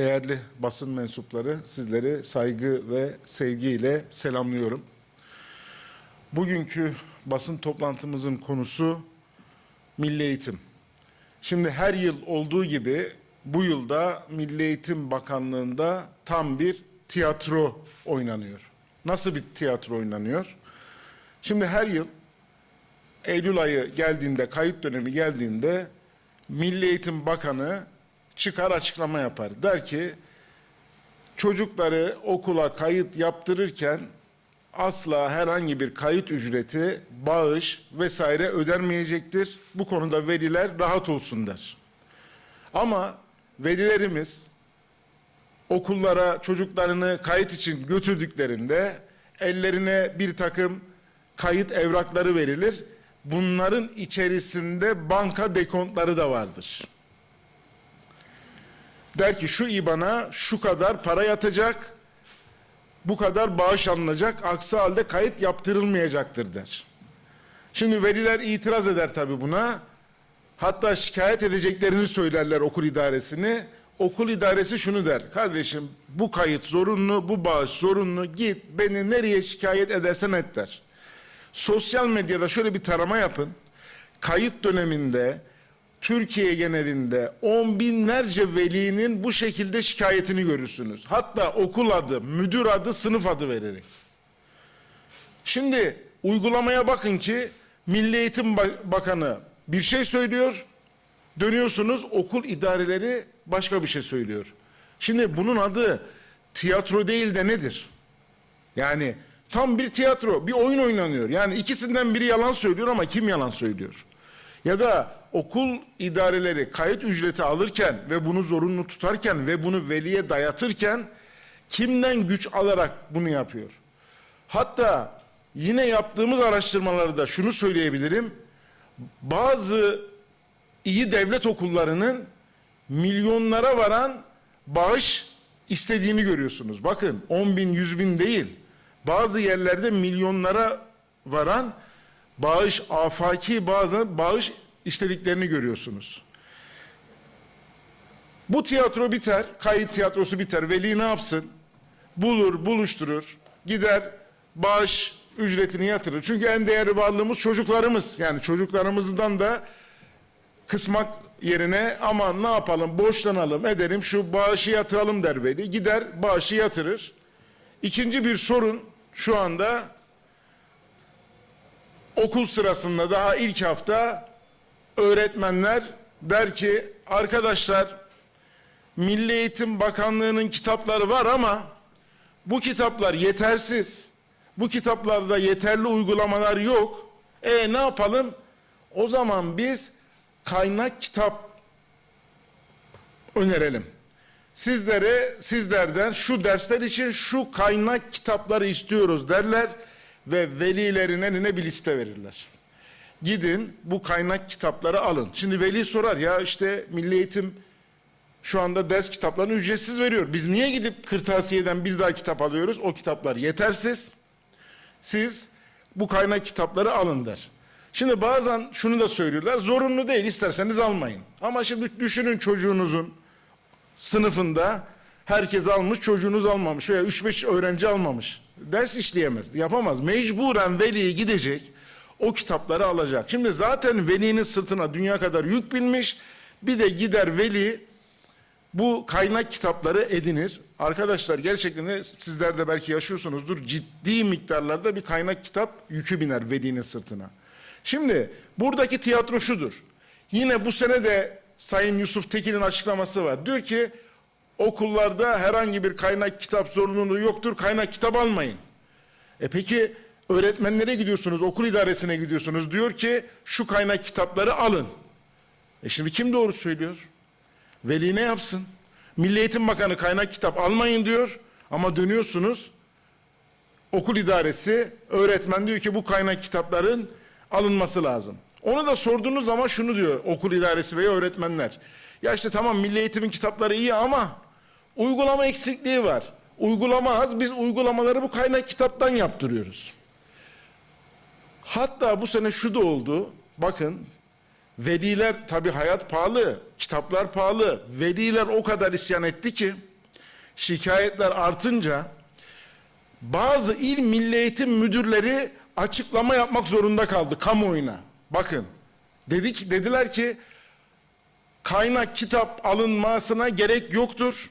Değerli basın mensupları, sizleri saygı ve sevgiyle selamlıyorum. Bugünkü basın toplantımızın konusu milli eğitim. Şimdi her yıl olduğu gibi bu yılda Milli Eğitim Bakanlığı'nda tam bir tiyatro oynanıyor. Nasıl bir tiyatro oynanıyor? Şimdi her yıl Eylül ayı geldiğinde, kayıt dönemi geldiğinde Milli Eğitim Bakanı çıkar açıklama yapar. Der ki çocukları okula kayıt yaptırırken asla herhangi bir kayıt ücreti, bağış vesaire ödenmeyecektir. Bu konuda veliler rahat olsun der. Ama velilerimiz okullara çocuklarını kayıt için götürdüklerinde ellerine bir takım kayıt evrakları verilir. Bunların içerisinde banka dekontları da vardır. Der ki şu IBAN'a şu kadar para yatacak, bu kadar bağış alınacak, aksi halde kayıt yaptırılmayacaktır der. Şimdi veliler itiraz eder tabii buna. Hatta şikayet edeceklerini söylerler okul idaresini. Okul idaresi şunu der. Kardeşim bu kayıt zorunlu, bu bağış zorunlu. Git beni nereye şikayet edersen et der. Sosyal medyada şöyle bir tarama yapın. Kayıt döneminde Türkiye genelinde on binlerce velinin bu şekilde şikayetini görürsünüz. Hatta okul adı, müdür adı, sınıf adı vererek. Şimdi uygulamaya bakın ki Milli Eğitim Bakanı bir şey söylüyor, dönüyorsunuz okul idareleri başka bir şey söylüyor. Şimdi bunun adı tiyatro değil de nedir? Yani tam bir tiyatro, bir oyun oynanıyor. Yani ikisinden biri yalan söylüyor ama kim yalan söylüyor? Ya da okul idareleri kayıt ücreti alırken ve bunu zorunlu tutarken ve bunu veliye dayatırken kimden güç alarak bunu yapıyor? Hatta yine yaptığımız araştırmalarda şunu söyleyebilirim. Bazı iyi devlet okullarının milyonlara varan bağış istediğini görüyorsunuz. Bakın 10 bin, 100 bin değil. Bazı yerlerde milyonlara varan bağış, afaki bazı bağış istediklerini görüyorsunuz. Bu tiyatro biter, kayıt tiyatrosu biter. Veli ne yapsın? Bulur, buluşturur, gider bağış ücretini yatırır. Çünkü en değerli varlığımız çocuklarımız. Yani çocuklarımızdan da kısmak yerine aman ne yapalım borçlanalım edelim şu bağışı yatıralım der veli. Gider bağışı yatırır. İkinci bir sorun şu anda okul sırasında daha ilk hafta öğretmenler der ki arkadaşlar Milli Eğitim Bakanlığı'nın kitapları var ama bu kitaplar yetersiz. Bu kitaplarda yeterli uygulamalar yok. E ne yapalım? O zaman biz kaynak kitap önerelim. Sizlere sizlerden şu dersler için şu kaynak kitapları istiyoruz derler ve velilerin eline bir liste verirler. Gidin bu kaynak kitapları alın. Şimdi veli sorar ya işte Milli Eğitim şu anda ders kitaplarını ücretsiz veriyor. Biz niye gidip kırtasiyeden bir daha kitap alıyoruz? O kitaplar yetersiz. Siz bu kaynak kitapları alın der. Şimdi bazen şunu da söylüyorlar. Zorunlu değil isterseniz almayın. Ama şimdi düşünün çocuğunuzun sınıfında herkes almış çocuğunuz almamış veya 3-5 öğrenci almamış. Ders işleyemez, yapamaz. Mecburen veli gidecek o kitapları alacak. Şimdi zaten velinin sırtına dünya kadar yük binmiş. Bir de gider veli bu kaynak kitapları edinir. Arkadaşlar gerçekten sizler de belki yaşıyorsunuzdur. Ciddi miktarlarda bir kaynak kitap yükü biner velinin sırtına. Şimdi buradaki tiyatro şudur. Yine bu sene de Sayın Yusuf Tekin'in açıklaması var. Diyor ki okullarda herhangi bir kaynak kitap zorunluluğu yoktur. Kaynak kitap almayın. E peki öğretmenlere gidiyorsunuz, okul idaresine gidiyorsunuz. Diyor ki şu kaynak kitapları alın. E şimdi kim doğru söylüyor? Veli ne yapsın? Milli Eğitim Bakanı kaynak kitap almayın diyor. Ama dönüyorsunuz okul idaresi, öğretmen diyor ki bu kaynak kitapların alınması lazım. Onu da sorduğunuz zaman şunu diyor okul idaresi veya öğretmenler. Ya işte tamam milli eğitimin kitapları iyi ama uygulama eksikliği var. Uygulama az biz uygulamaları bu kaynak kitaptan yaptırıyoruz. Hatta bu sene şu da oldu. Bakın veliler tabi hayat pahalı, kitaplar pahalı. Veliler o kadar isyan etti ki şikayetler artınca bazı il milli eğitim müdürleri açıklama yapmak zorunda kaldı kamuoyuna. Bakın dedik dediler ki kaynak kitap alınmasına gerek yoktur.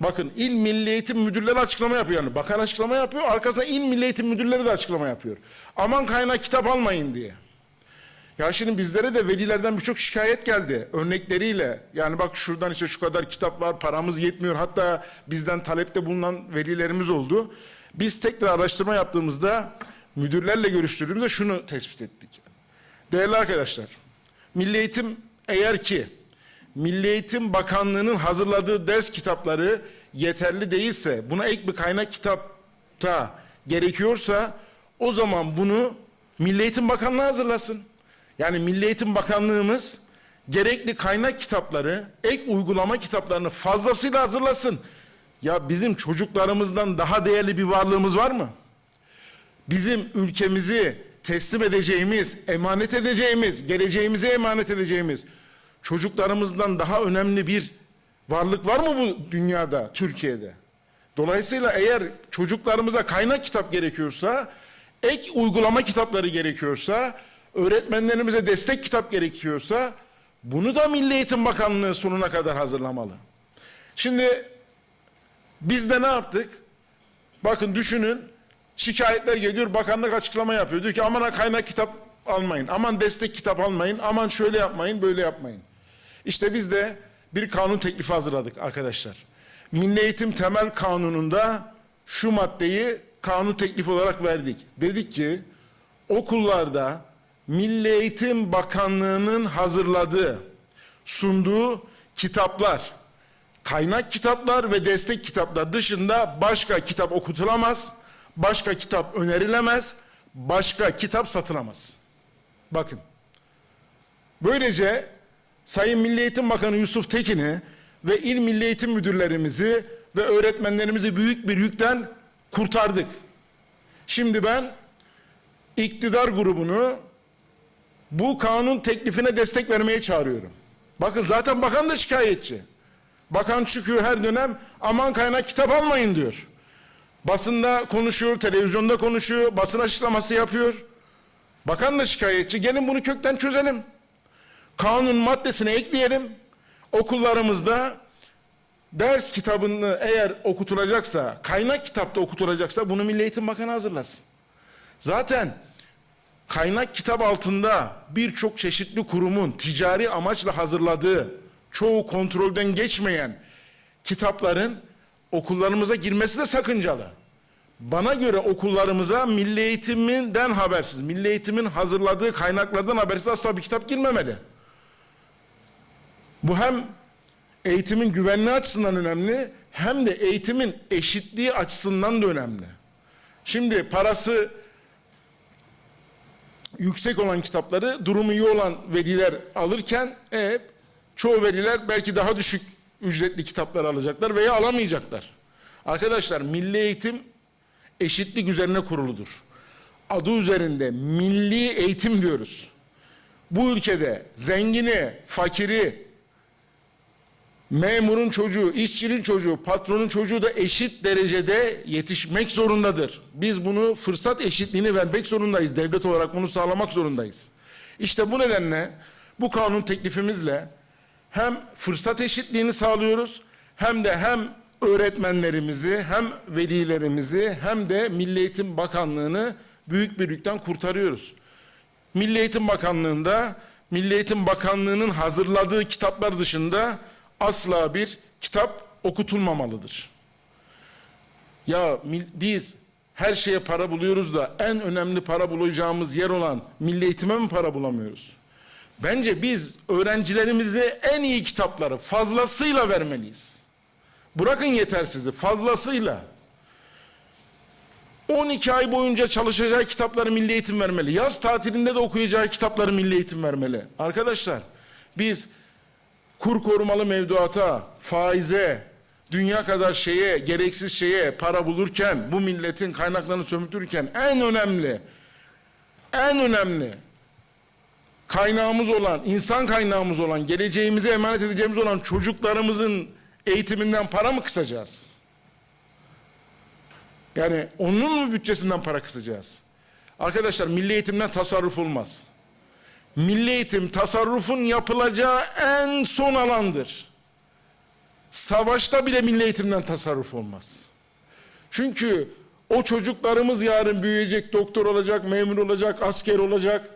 Bakın il milli eğitim müdürleri açıklama yapıyor yani. Bakan açıklama yapıyor. Arkasında il milli eğitim müdürleri de açıklama yapıyor. Aman kaynak kitap almayın diye. Ya şimdi bizlere de velilerden birçok şikayet geldi örnekleriyle. Yani bak şuradan işte şu kadar kitap var paramız yetmiyor. Hatta bizden talepte bulunan velilerimiz oldu. Biz tekrar araştırma yaptığımızda müdürlerle görüştüğümüzde şunu tespit ettik. Değerli arkadaşlar, Milli Eğitim eğer ki Milli Eğitim Bakanlığı'nın hazırladığı ders kitapları yeterli değilse, buna ek bir kaynak kitapta gerekiyorsa o zaman bunu Milli Eğitim Bakanlığı hazırlasın. Yani Milli Eğitim Bakanlığımız gerekli kaynak kitapları, ek uygulama kitaplarını fazlasıyla hazırlasın. Ya bizim çocuklarımızdan daha değerli bir varlığımız var mı? Bizim ülkemizi teslim edeceğimiz, emanet edeceğimiz, geleceğimize emanet edeceğimiz çocuklarımızdan daha önemli bir varlık var mı bu dünyada, Türkiye'de? Dolayısıyla eğer çocuklarımıza kaynak kitap gerekiyorsa, ek uygulama kitapları gerekiyorsa, öğretmenlerimize destek kitap gerekiyorsa bunu da Milli Eğitim Bakanlığı sonuna kadar hazırlamalı. Şimdi biz de ne yaptık? Bakın düşünün şikayetler geliyor bakanlık açıklama yapıyor. Diyor ki aman kaynak kitap almayın, aman destek kitap almayın, aman şöyle yapmayın, böyle yapmayın. İşte biz de bir kanun teklifi hazırladık arkadaşlar. Milli Eğitim Temel Kanunu'nda şu maddeyi kanun teklifi olarak verdik. Dedik ki okullarda Milli Eğitim Bakanlığı'nın hazırladığı, sunduğu kitaplar, kaynak kitaplar ve destek kitaplar dışında başka kitap okutulamaz, başka kitap önerilemez, başka kitap satılamaz. Bakın. Böylece Sayın Milli Eğitim Bakanı Yusuf Tekin'i ve İl Milli Eğitim Müdürlerimizi ve öğretmenlerimizi büyük bir yükten kurtardık. Şimdi ben iktidar grubunu bu kanun teklifine destek vermeye çağırıyorum. Bakın zaten bakan da şikayetçi. Bakan çıkıyor her dönem aman kaynak kitap almayın diyor. Basında konuşuyor, televizyonda konuşuyor, basın açıklaması yapıyor. Bakan da şikayetçi. Gelin bunu kökten çözelim. Kanun maddesine ekleyelim. Okullarımızda ders kitabını eğer okutulacaksa, kaynak kitapta okutulacaksa bunu Milli Eğitim Bakanı hazırlasın. Zaten kaynak kitap altında birçok çeşitli kurumun ticari amaçla hazırladığı, çoğu kontrolden geçmeyen kitapların okullarımıza girmesi de sakıncalı. Bana göre okullarımıza milli eğitiminden habersiz, milli eğitimin hazırladığı kaynaklardan habersiz asla bir kitap girmemeli. Bu hem eğitimin güvenliği açısından önemli, hem de eğitimin eşitliği açısından da önemli. Şimdi parası yüksek olan kitapları durumu iyi olan veliler alırken e, çoğu veliler belki daha düşük ücretli kitaplar alacaklar veya alamayacaklar. Arkadaşlar milli eğitim eşitlik üzerine kuruludur. Adı üzerinde milli eğitim diyoruz. Bu ülkede zengini, fakiri, memurun çocuğu, işçinin çocuğu, patronun çocuğu da eşit derecede yetişmek zorundadır. Biz bunu fırsat eşitliğini vermek zorundayız. Devlet olarak bunu sağlamak zorundayız. İşte bu nedenle bu kanun teklifimizle hem fırsat eşitliğini sağlıyoruz hem de hem öğretmenlerimizi hem velilerimizi hem de Milli Eğitim Bakanlığı'nı büyük bir yükten kurtarıyoruz. Milli Eğitim Bakanlığı'nda Milli Eğitim Bakanlığı'nın hazırladığı kitaplar dışında asla bir kitap okutulmamalıdır. Ya biz her şeye para buluyoruz da en önemli para bulacağımız yer olan milli eğitime mi para bulamıyoruz? Bence biz öğrencilerimize en iyi kitapları fazlasıyla vermeliyiz. Bırakın yetersizi fazlasıyla. 12 ay boyunca çalışacağı kitapları milli eğitim vermeli. Yaz tatilinde de okuyacağı kitapları milli eğitim vermeli. Arkadaşlar biz kur korumalı mevduata, faize, dünya kadar şeye, gereksiz şeye para bulurken, bu milletin kaynaklarını sömürtürken en önemli, en önemli kaynağımız olan, insan kaynağımız olan, geleceğimize emanet edeceğimiz olan çocuklarımızın eğitiminden para mı kısacağız? Yani onun mu bütçesinden para kısacağız? Arkadaşlar milli eğitimden tasarruf olmaz. Milli eğitim tasarrufun yapılacağı en son alandır. Savaşta bile milli eğitimden tasarruf olmaz. Çünkü o çocuklarımız yarın büyüyecek, doktor olacak, memur olacak, asker olacak.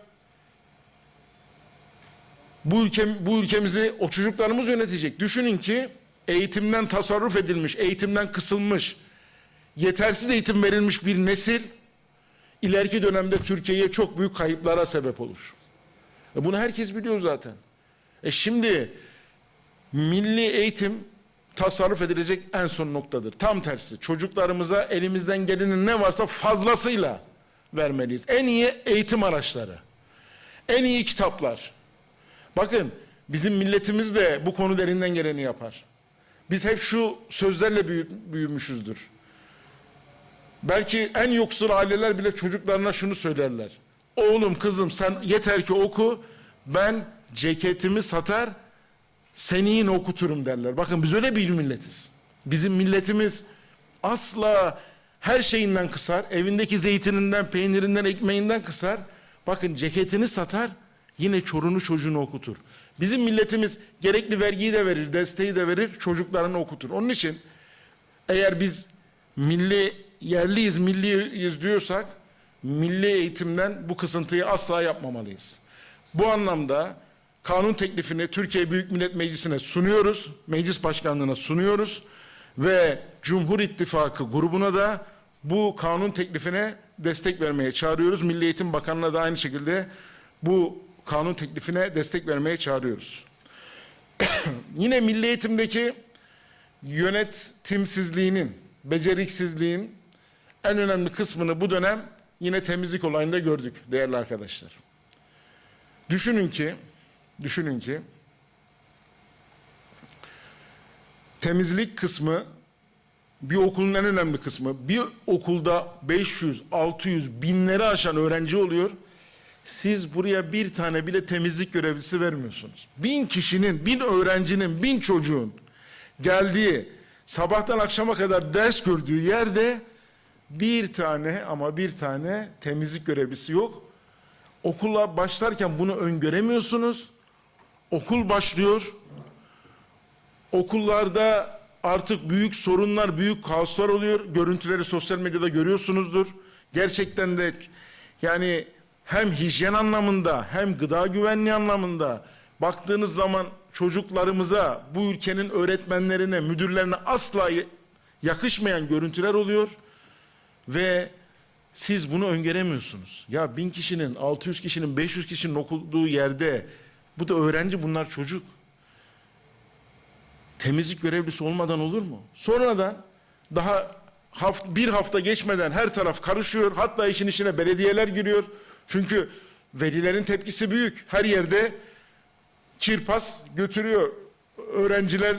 Bu ülke bu ülkemizi o çocuklarımız yönetecek. Düşünün ki eğitimden tasarruf edilmiş, eğitimden kısılmış, yetersiz eğitim verilmiş bir nesil ileriki dönemde Türkiye'ye çok büyük kayıplara sebep olur. E bunu herkes biliyor zaten. E şimdi milli eğitim tasarruf edilecek en son noktadır. Tam tersi çocuklarımıza elimizden gelenin ne varsa fazlasıyla vermeliyiz. En iyi eğitim araçları, en iyi kitaplar. Bakın bizim milletimiz de bu konuda elinden geleni yapar. Biz hep şu sözlerle büyü- büyümüşüzdür. Belki en yoksul aileler bile çocuklarına şunu söylerler. Oğlum kızım sen yeter ki oku ben ceketimi satar seni okuturum derler. Bakın biz öyle bir milletiz. Bizim milletimiz asla her şeyinden kısar. Evindeki zeytininden, peynirinden, ekmeğinden kısar. Bakın ceketini satar yine çorunu çocuğunu okutur. Bizim milletimiz gerekli vergiyi de verir, desteği de verir, çocuklarını okutur. Onun için eğer biz milli yerliyiz, milliyiz diyorsak milli eğitimden bu kısıntıyı asla yapmamalıyız. Bu anlamda kanun teklifini Türkiye Büyük Millet Meclisi'ne sunuyoruz. Meclis Başkanlığı'na sunuyoruz ve Cumhur İttifakı grubuna da bu kanun teklifine destek vermeye çağırıyoruz. Milli Eğitim Bakanı'na da aynı şekilde bu kanun teklifine destek vermeye çağırıyoruz. Yine milli eğitimdeki yönetimsizliğinin, beceriksizliğin en önemli kısmını bu dönem yine temizlik olayında gördük değerli arkadaşlar. Düşünün ki, düşünün ki temizlik kısmı bir okulun en önemli kısmı. Bir okulda 500, 600, binleri aşan öğrenci oluyor. Siz buraya bir tane bile temizlik görevlisi vermiyorsunuz. Bin kişinin, bin öğrencinin, bin çocuğun geldiği, sabahtan akşama kadar ders gördüğü yerde bir tane ama bir tane temizlik görevlisi yok. Okula başlarken bunu öngöremiyorsunuz. Okul başlıyor. Okullarda artık büyük sorunlar, büyük kaoslar oluyor. Görüntüleri sosyal medyada görüyorsunuzdur. Gerçekten de yani hem hijyen anlamında hem gıda güvenliği anlamında baktığınız zaman çocuklarımıza, bu ülkenin öğretmenlerine, müdürlerine asla yakışmayan görüntüler oluyor. Ve siz bunu öngöremiyorsunuz. Ya bin kişinin, 600 kişinin, 500 kişinin okuduğu yerde bu da öğrenci bunlar çocuk. Temizlik görevlisi olmadan olur mu? Sonradan daha haft, bir hafta geçmeden her taraf karışıyor. Hatta işin içine belediyeler giriyor. Çünkü velilerin tepkisi büyük. Her yerde kirpas götürüyor. Öğrenciler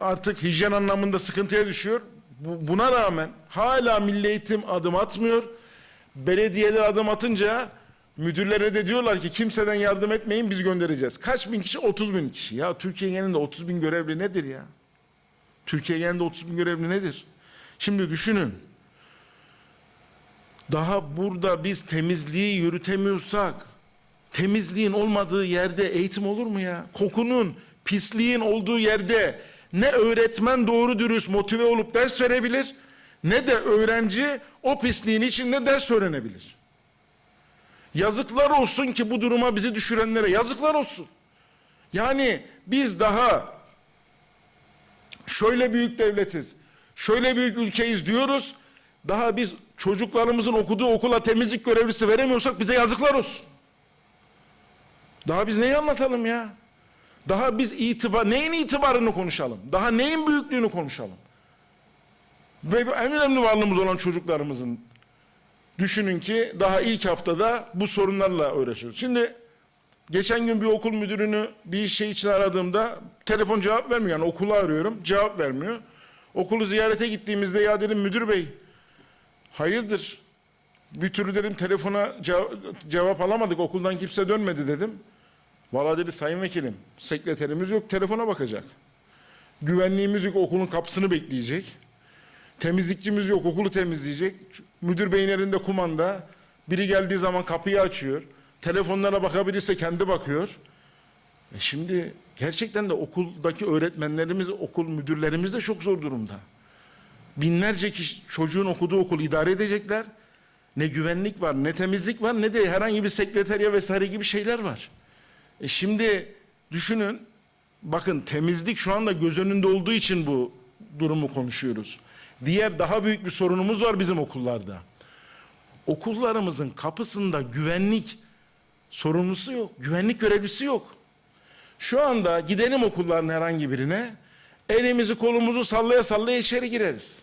artık hijyen anlamında sıkıntıya düşüyor. Bu- Buna rağmen hala milli eğitim adım atmıyor. Belediyeler adım atınca müdürlere de diyorlar ki kimseden yardım etmeyin biz göndereceğiz. Kaç bin kişi? 30 bin kişi. Ya Türkiye genelinde 30 bin görevli nedir ya? Türkiye genelinde 30 bin görevli nedir? Şimdi düşünün. Daha burada biz temizliği yürütemiyorsak, temizliğin olmadığı yerde eğitim olur mu ya? Kokunun, pisliğin olduğu yerde ne öğretmen doğru dürüst motive olup ders verebilir, ne de öğrenci o pisliğin içinde ders öğrenebilir. Yazıklar olsun ki bu duruma bizi düşürenlere yazıklar olsun. Yani biz daha şöyle büyük devletiz, şöyle büyük ülkeyiz diyoruz. Daha biz çocuklarımızın okuduğu okula temizlik görevlisi veremiyorsak bize yazıklar olsun. Daha biz neyi anlatalım ya? Daha biz itibar, neyin itibarını konuşalım? Daha neyin büyüklüğünü konuşalım? Ve en önemli varlığımız olan çocuklarımızın düşünün ki daha ilk haftada bu sorunlarla uğraşıyoruz. Şimdi geçen gün bir okul müdürünü bir şey için aradığımda telefon cevap vermiyor. Yani okulu arıyorum cevap vermiyor. Okulu ziyarete gittiğimizde ya dedim müdür bey hayırdır bir türlü dedim telefona cevap, alamadık okuldan kimse dönmedi dedim. Valla dedi sayın vekilim sekreterimiz yok telefona bakacak. Güvenliğimiz yok okulun kapısını bekleyecek. Temizlikçimiz yok okulu temizleyecek. Müdür beyin elinde kumanda. Biri geldiği zaman kapıyı açıyor. Telefonlara bakabilirse kendi bakıyor. E şimdi gerçekten de okuldaki öğretmenlerimiz, okul müdürlerimiz de çok zor durumda. Binlerce kişi, çocuğun okuduğu okul idare edecekler. Ne güvenlik var, ne temizlik var, ne de herhangi bir sekreterya vesaire gibi şeyler var. E şimdi düşünün, bakın temizlik şu anda göz önünde olduğu için bu durumu konuşuyoruz. Diğer daha büyük bir sorunumuz var bizim okullarda. Okullarımızın kapısında güvenlik sorumlusu yok, güvenlik görevlisi yok. Şu anda gidelim okulların herhangi birine, elimizi kolumuzu sallaya sallaya içeri gireriz.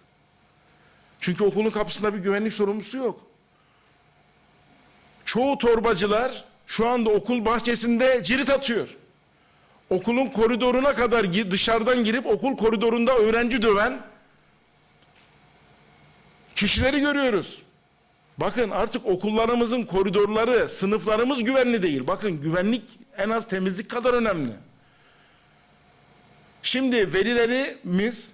Çünkü okulun kapısında bir güvenlik sorumlusu yok. Çoğu torbacılar şu anda okul bahçesinde cirit atıyor. Okulun koridoruna kadar dışarıdan girip okul koridorunda öğrenci döven kişileri görüyoruz. Bakın artık okullarımızın koridorları, sınıflarımız güvenli değil. Bakın güvenlik en az temizlik kadar önemli. Şimdi velilerimiz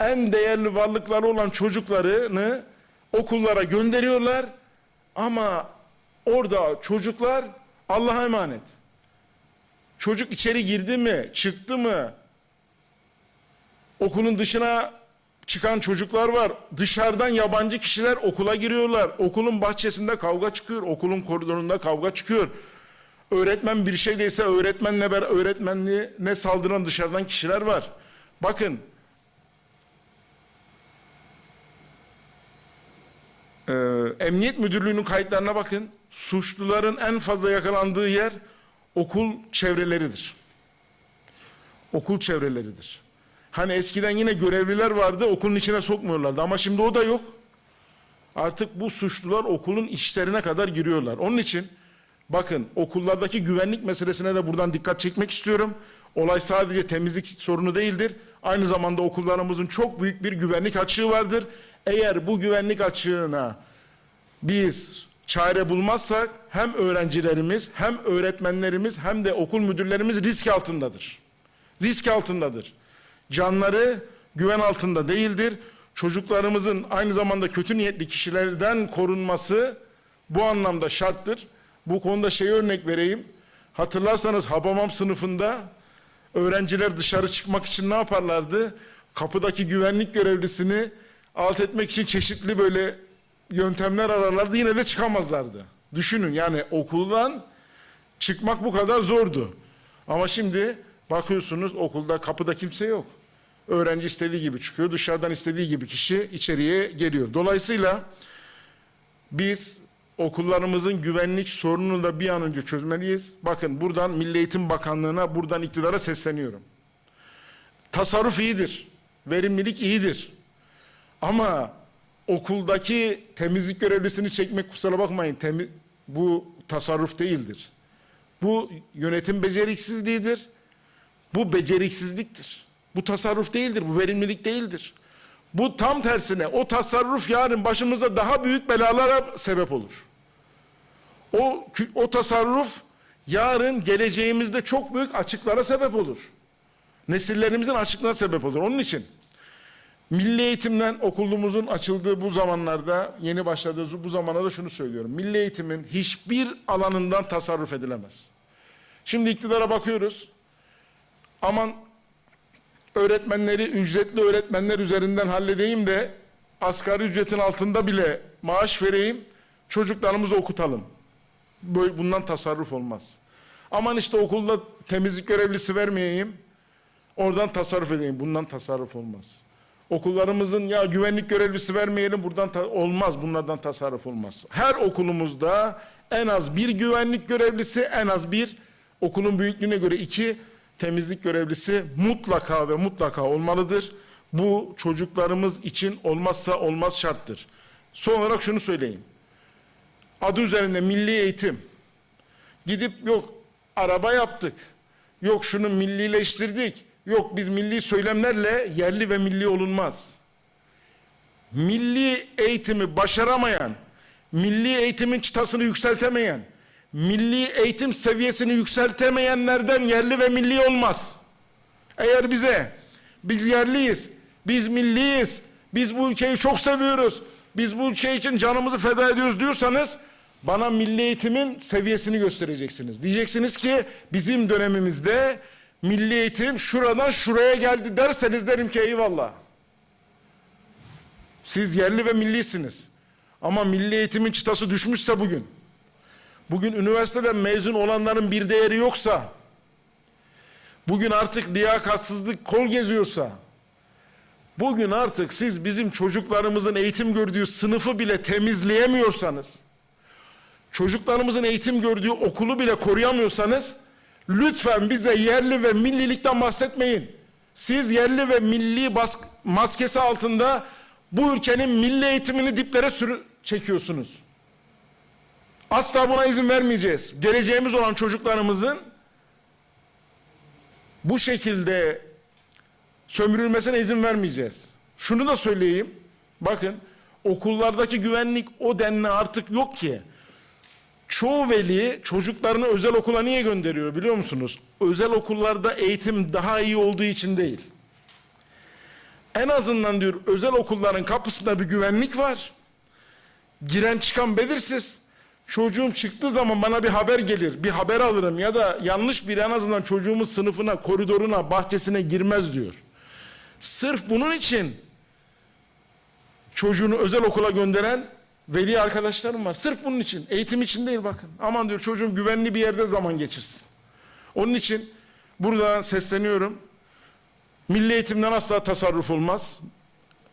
en değerli varlıkları olan çocuklarını okullara gönderiyorlar ama orada çocuklar Allah'a emanet. Çocuk içeri girdi mi, çıktı mı? Okulun dışına çıkan çocuklar var. Dışarıdan yabancı kişiler okula giriyorlar. Okulun bahçesinde kavga çıkıyor. Okulun koridorunda kavga çıkıyor. Öğretmen bir şey değilse öğretmenle ber öğretmenliğine saldıran dışarıdan kişiler var. Bakın Ee, Emniyet Müdürlüğü'nün kayıtlarına bakın. Suçluların en fazla yakalandığı yer okul çevreleridir. Okul çevreleridir. Hani eskiden yine görevliler vardı okulun içine sokmuyorlardı ama şimdi o da yok. Artık bu suçlular okulun içlerine kadar giriyorlar. Onun için bakın okullardaki güvenlik meselesine de buradan dikkat çekmek istiyorum. Olay sadece temizlik sorunu değildir. Aynı zamanda okullarımızın çok büyük bir güvenlik açığı vardır. Eğer bu güvenlik açığına biz çare bulmazsak hem öğrencilerimiz hem öğretmenlerimiz hem de okul müdürlerimiz risk altındadır. Risk altındadır. Canları güven altında değildir. Çocuklarımızın aynı zamanda kötü niyetli kişilerden korunması bu anlamda şarttır. Bu konuda şey örnek vereyim. Hatırlarsanız Habamam sınıfında öğrenciler dışarı çıkmak için ne yaparlardı? Kapıdaki güvenlik görevlisini alt etmek için çeşitli böyle yöntemler ararlardı yine de çıkamazlardı. Düşünün yani okuldan çıkmak bu kadar zordu. Ama şimdi bakıyorsunuz okulda kapıda kimse yok. Öğrenci istediği gibi çıkıyor, dışarıdan istediği gibi kişi içeriye geliyor. Dolayısıyla biz okullarımızın güvenlik sorununu da bir an önce çözmeliyiz. Bakın buradan Milli Eğitim Bakanlığı'na, buradan iktidara sesleniyorum. Tasarruf iyidir, verimlilik iyidir. Ama okuldaki temizlik görevlisini çekmek kusura bakmayın temi, bu tasarruf değildir. Bu yönetim beceriksizliğidir. Bu beceriksizliktir. Bu tasarruf değildir, bu verimlilik değildir. Bu tam tersine o tasarruf yarın başımıza daha büyük belalara sebep olur. O, o tasarruf yarın geleceğimizde çok büyük açıklara sebep olur. Nesillerimizin açıklığına sebep olur. Onun için milli eğitimden okulumuzun açıldığı bu zamanlarda, yeni başladığı bu zamana da şunu söylüyorum. Milli eğitimin hiçbir alanından tasarruf edilemez. Şimdi iktidara bakıyoruz. Aman öğretmenleri, ücretli öğretmenler üzerinden halledeyim de asgari ücretin altında bile maaş vereyim, çocuklarımızı okutalım. Böyle, bundan tasarruf olmaz. Aman işte okulda temizlik görevlisi vermeyeyim, oradan tasarruf edeyim. Bundan tasarruf olmaz. Okullarımızın ya güvenlik görevlisi vermeyelim buradan olmaz. Bunlardan tasarruf olmaz. Her okulumuzda en az bir güvenlik görevlisi, en az bir okulun büyüklüğüne göre iki temizlik görevlisi mutlaka ve mutlaka olmalıdır. Bu çocuklarımız için olmazsa olmaz şarttır. Son olarak şunu söyleyeyim. Adı üzerinde milli eğitim. Gidip yok araba yaptık. Yok şunu millileştirdik. Yok biz milli söylemlerle yerli ve milli olunmaz. Milli eğitimi başaramayan, milli eğitimin çıtasını yükseltemeyen, milli eğitim seviyesini yükseltemeyenlerden yerli ve milli olmaz. Eğer bize Biz yerliyiz. Biz milliyiz. Biz bu ülkeyi çok seviyoruz. Biz bu ülke için canımızı feda ediyoruz diyorsanız bana milli eğitimin seviyesini göstereceksiniz. Diyeceksiniz ki bizim dönemimizde milli eğitim şuradan şuraya geldi derseniz derim ki eyvallah. Siz yerli ve millisiniz. Ama milli eğitimin çıtası düşmüşse bugün, bugün üniversiteden mezun olanların bir değeri yoksa, bugün artık liyakatsızlık kol geziyorsa, bugün artık siz bizim çocuklarımızın eğitim gördüğü sınıfı bile temizleyemiyorsanız, çocuklarımızın eğitim gördüğü okulu bile koruyamıyorsanız, lütfen bize yerli ve millilikten bahsetmeyin. Siz yerli ve milli maskesi altında bu ülkenin milli eğitimini diplere sürü çekiyorsunuz. Asla buna izin vermeyeceğiz. Geleceğimiz olan çocuklarımızın bu şekilde sömürülmesine izin vermeyeceğiz. Şunu da söyleyeyim. Bakın okullardaki güvenlik o denli artık yok ki. Çoğu veli çocuklarını özel okula niye gönderiyor biliyor musunuz? Özel okullarda eğitim daha iyi olduğu için değil. En azından diyor özel okulların kapısında bir güvenlik var. Giren çıkan belirsiz. Çocuğum çıktığı zaman bana bir haber gelir. Bir haber alırım ya da yanlış bir en azından çocuğumun sınıfına, koridoruna, bahçesine girmez diyor. Sırf bunun için çocuğunu özel okula gönderen veli arkadaşlarım var. Sırf bunun için. Eğitim için değil bakın. Aman diyor çocuğum güvenli bir yerde zaman geçirsin. Onun için burada sesleniyorum. Milli eğitimden asla tasarruf olmaz.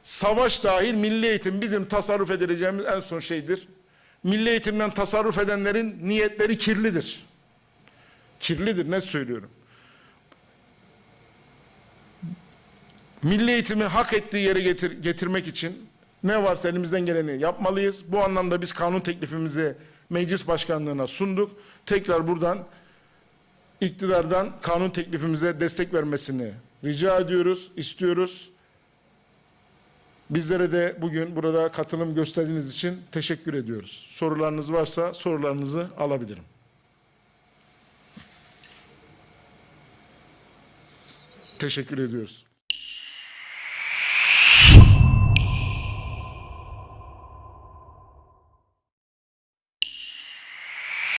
Savaş dahil milli eğitim bizim tasarruf edileceğimiz en son şeydir. Milli eğitimden tasarruf edenlerin niyetleri kirlidir. Kirlidir net söylüyorum. Milli eğitimi hak ettiği yere getir, getirmek için ne varsa elimizden geleni yapmalıyız. Bu anlamda biz kanun teklifimizi meclis başkanlığına sunduk. Tekrar buradan iktidardan kanun teklifimize destek vermesini rica ediyoruz, istiyoruz. Bizlere de bugün burada katılım gösterdiğiniz için teşekkür ediyoruz. Sorularınız varsa sorularınızı alabilirim. Teşekkür ediyoruz.